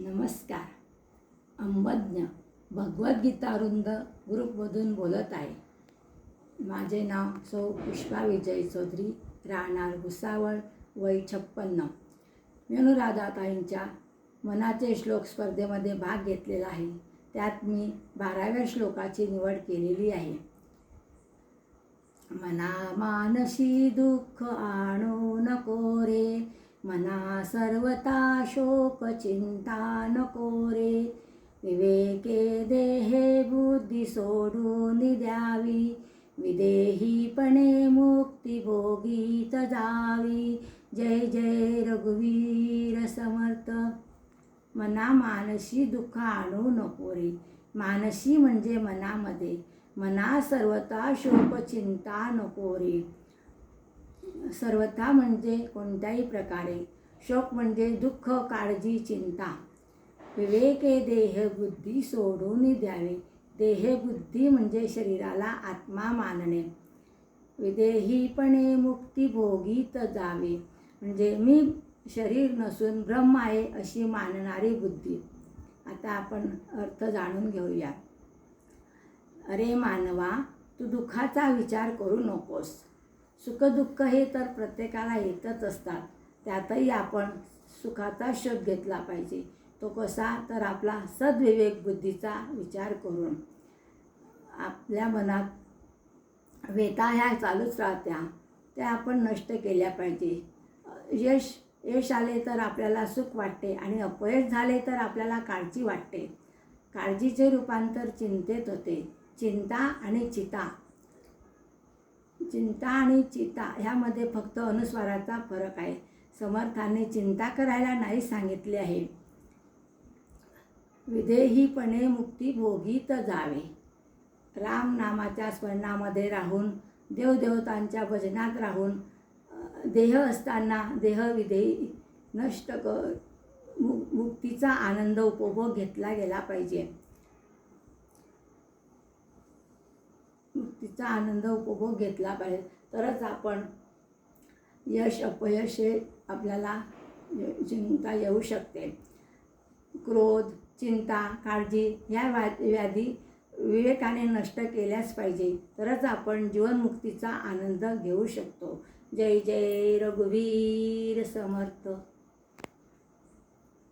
नमस्कार. अंबज्ञ भगवद्गीतावृंद ग्रुपमधून बोलत आहे. माझे नाव सौ पुष्पा विजय चौधरी राहणार भुसावळ वय छप्पन्न. मी अनुराधाताईंच्या मनाचे श्लोक स्पर्धेमध्ये भाग घेतलेला आहे. त्यात मी बाराव्या श्लोकाची निवड केलेली आहे. मना मानसी दुःख आणू नको रे. मना सर्वता शोक चिंता नको रे. विवेके देहे बुद्धी सोडून द्यावी. विदेहीपणे मुक्तीभोगीत जावी. जय जय रघुवीर समर्थ. मना मानसी दुःख आणू नको रे. मानसी म्हणजे मनामध्ये. मना सर्वता शोक चिंता नको रे. सर्वथा म्हणजे कोणत्याही प्रकारे. शोक म्हणजे दुःख काळजी चिंता. विवेके देह बुद्धी सोडून द्यावे. देह बुद्धी म्हणजे शरीराला आत्मा मानणे. विदेहीपणे मुक्ती भोगीत जावे. म्हणजे मी शरीर नसून ब्रह्म आहे अशी मानणारी बुद्धी. आता आपण अर्थ जाणून घेऊया. अरे मानवा तू दुःखाचा विचार करू नकोस. सुखदुःख हे तर प्रत्येकाला येतच असतात. त्यातही आपण सुखाचा शोध घेतला पाहिजे. तो कसा? तर आपला सद्विवेक बुद्धीचा विचार करून. आपल्या मनात वेता ह्या चालूच राहत्या. त्या आपण नष्ट केल्या पाहिजे. यश यश आले तर आपल्याला सुख वाटते आणि अपयश झाले तर आपल्याला काळजी वाटते. काळजीचे रूपांतर चिंतेत होते. चिंता आणि चिता चिंता आणि चिता ह्यामध्ये फक्त अनुस्वाराचा फरक आहे. समर्थाने चिंता करायला नाही सांगितले आहे. विधेहीपणे मुक्ती भोगीत जावे. राम नामाच्या स्मरणामध्ये राहून देवदेवतांच्या भजनात राहून देह असताना देहविधेयी नष्ट क मु मुक्तीचा आनंद उपभोग घेतला गेला पाहिजे. तिचा आनंद उपभोग घेतला पाहिजे. तरच आपण यश अपयश हे आपल्याला जिंकता चिंता येऊ शकते. क्रोध चिंता काळजी ह्या व्या व्याधी विवेकाने नष्ट केल्याच पाहिजे. तरच आपण जीवनमुक्तीचा आनंद घेऊ शकतो. जय जय रघुवीर समर्थ.